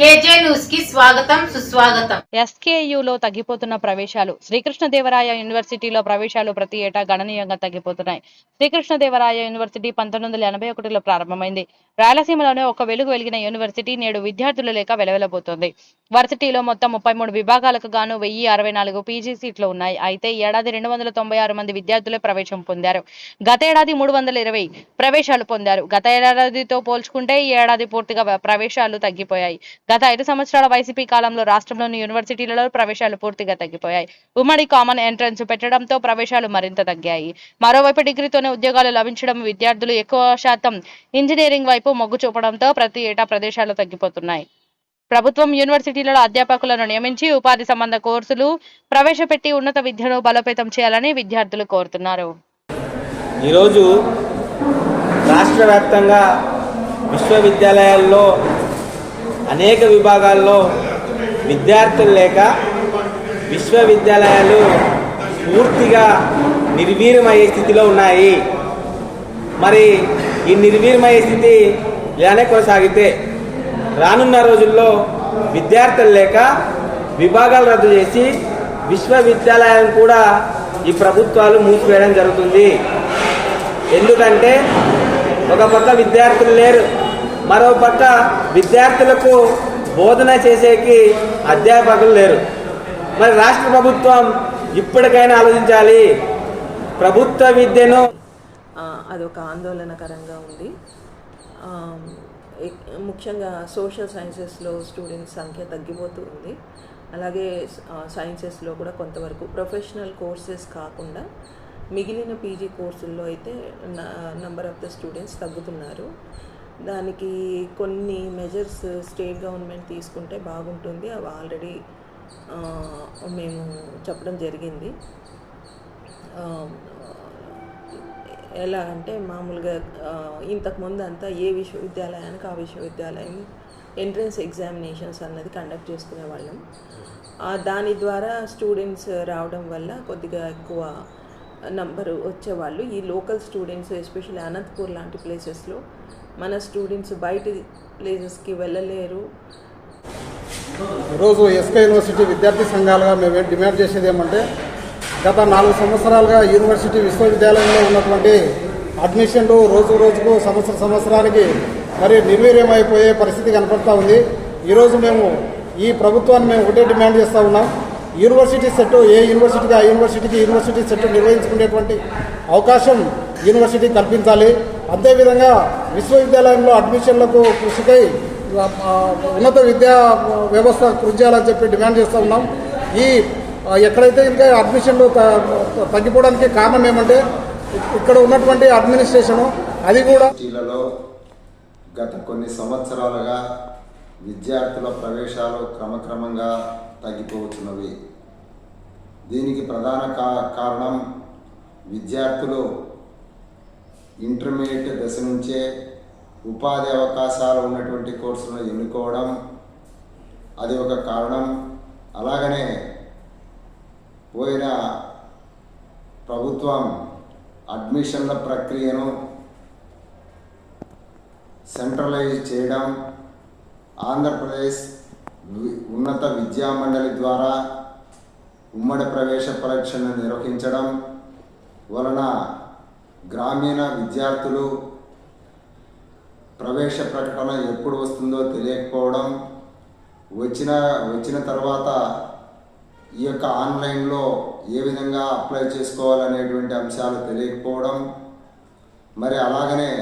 KJ న్యూస్కి స్వాగతం సుస్వాగతం. ఎస్కేయులో తగ్గిపోతున్న ప్రవేశాలు. శ్రీకృష్ణదేవరాయ యూనివర్సిటీలో ప్రవేశాలు ప్రతి ఏటా గణనీయంగా తగ్గిపోతున్నాయి. శ్రీకృష్ణదేవరాయ యూనివర్సిటీ పంతొమ్మిది వందల ఎనభై ఒకటిలో ప్రారంభమైంది. రాయలసీమలోనే ఒక వెలుగు వెలిగిన యూనివర్సిటీ నేడు విద్యార్థులు లేక వెలవెలబోతోంది. వర్సిటీలో మొత్తం ముప్పై మూడు విభాగాలకు గాను వెయ్యి అరవై నాలుగు పీజీ సీట్లు ఉన్నాయి. అయితే ఏడాది రెండు వందల తొంభై ఆరు మంది విద్యార్థులే ప్రవేశం పొందారు. గతేడాది మూడు వందల ఇరవై ప్రవేశాలు పొందారు. గత ఏడాదితో పోల్చుకుంటే ఈ ఏడాది పూర్తిగా ప్రవేశాలు తగ్గిపోయాయి. గత ఐదు సంవత్సరాల వైసీపీ కాలంలో రాష్ట్రంలోని యూనివర్సిటీలలో ప్రవేశాలు పూర్తిగా తగ్గిపోయాయి. ఉమ్మడి కామన్ ఎంట్రన్స్ పెట్టడంతో ప్రవేశాలు మరింత తగ్గాయి. మరోవైపు డిగ్రీతోనే ఉద్యోగాలు లభించడం విద్యార్థులు ఎక్కువ శాతం ఇంజనీరింగ్ వైపు మొగ్గు చూపడంతో ప్రతి ఏటా ప్రదేశాలు తగ్గిపోతున్నాయి. ప్రభుత్వం యూనివర్సిటీలలో అధ్యాపకులను నియమించి ఉపాధి సంబంధ కోర్సులు ప్రవేశపెట్టి ఉన్నత విద్యను బలోపేతం చేయాలని విద్యార్థులు కోరుతున్నారు. ఈరోజు రాష్ట్ర వ్యాప్తంగా విశ్వవిద్యాలయాల్లో అనేక విభాగాల్లో విద్యార్థులు లేక విశ్వవిద్యాలయాలు పూర్తిగా నిర్వీర్యమయ్యే స్థితిలో ఉన్నాయి. మరి ఈ నిర్వీర్యమయ్యే స్థితి ఇలానే కొనసాగితే రానున్న రోజుల్లో విద్యార్థులు లేక విభాగాలు రద్దు చేసి విశ్వవిద్యాలయాలను కూడా ఈ ప్రభుత్వాలు మూసివేయడం జరుగుతుంది. ఎందుకంటే ఒక పక్క విద్యార్థులు లేరు. మరో పక్క విద్యార్థులకు బోధన చేసేకి అధ్యాపకులు లేరు. మరి రాష్ట్ర ప్రభుత్వం ఇప్పటికైనా ఆలోచించాలి. ప్రభుత్వ విద్యను అదొక ఆందోళనకరంగా ఉంది. ముఖ్యంగా సోషల్ సైన్సెస్లో స్టూడెంట్స్ సంఖ్య తగ్గిపోతూ ఉంది. అలాగే సైన్సెస్లో కూడా కొంతవరకు ప్రొఫెషనల్ కోర్సెస్ కాకుండా మిగిలిన పీజీ కోర్సుల్లో అయితే నంబర్ ఆఫ్ ద స్టూడెంట్స్ తగ్గుతున్నారు. దానికి కొన్ని మెజర్స్ స్టేట్ గవర్నమెంట్ తీసుకుంటే బాగుంటుంది. అవి ఆల్రెడీ మేము చెప్పడం జరిగింది. ఎలా అంటే మామూలుగా ఇంతకుముందు అంతా ఏ విశ్వవిద్యాలయానికి ఆ విశ్వవిద్యాలయం ఎంట్రన్స్ ఎగ్జామినేషన్స్ అన్నది కండక్ట్ చేసుకునే వాళ్ళం. దాని ద్వారా స్టూడెంట్స్ రావడం వల్ల కొద్దిగా ఎక్కువ నంబరు వచ్చేవాళ్ళు ఈ లోకల్ స్టూడెంట్స్ ఎస్పెషల్లీ అనంతపూర్ లాంటి ప్లేసెస్లో మన స్టూడెంట్స్ బయట ప్లేసెస్కి వెళ్ళలేరు. ఈరోజు ఎస్కే యూనివర్సిటీ విద్యార్థి సంఘాలుగా మేము డిమాండ్ చేసేది ఏమంటే గత నాలుగు సంవత్సరాలుగా యూనివర్సిటీ విశ్వవిద్యాలయంలో ఉన్నటువంటి అడ్మిషన్లు రోజు రోజుకు సంవత్సర సంవత్సరానికి మరి నిర్వీర్యమైపోయే పరిస్థితి కనపడతా ఉంది. ఈరోజు మేము ఈ ప్రభుత్వాన్ని మేము ఒకటే డిమాండ్ చేస్తూ ఉన్నాం. యూనివర్సిటీ సెట్ ఏ యూనివర్సిటీకి ఆ యూనివర్సిటీకి యూనివర్సిటీ సెట్ నిర్వహించుకునేటువంటి అవకాశం యూనివర్సిటీ కల్పించాలి. అదేవిధంగా విశ్వవిద్యాలయంలో అడ్మిషన్లకు కృషికై ఉన్నత విద్యా వ్యవస్థ కృషి చేయాలని చెప్పి డిమాండ్ చేస్తూ ఉన్నాం. ఈ ఎక్కడైతే ఇంకా అడ్మిషన్లు త- తగ్గిపోవడానికి కారణం ఏమంటే ఇక్కడ ఉన్నటువంటి అడ్మినిస్ట్రేషను అది కూడా గత కొన్ని సంవత్సరాలుగా విద్యార్థుల ప్రవేశాలు క్రమక్రమంగా తగ్గిపోతున్నవి. దీనికి ప్రధాన కారణం విద్యార్థులు ఇంటర్మీడియట్ దశ నుంచే ఉపాధి అవకాశాలు ఉన్నటువంటి కోర్సులను ఎన్నుకోవడం అది ఒక కారణం. అలాగనే పోయిన ప్రభుత్వం అడ్మిషన్ల ప్రక్రియను సెంట్రలైజ్ చేయడం ఆంధ్రప్రదేశ్ ఉన్నత విద్యా మండలి ద్వారా ఉమ్మడి ప్రవేశ పరీక్షను నిర్వహించడం వలన గ్రామీణ విద్యార్థులు ప్రవేశ ప్రకటన ఎప్పుడు వస్తుందో తెలియకపోవడం వచ్చిన వచ్చిన తర్వాత ఈ యొక్క ఆన్లైన్లో ఏ విధంగా అప్లై చేసుకోవాలనేటువంటి అంశాలు తెలియకపోవడం మరి అలాగనే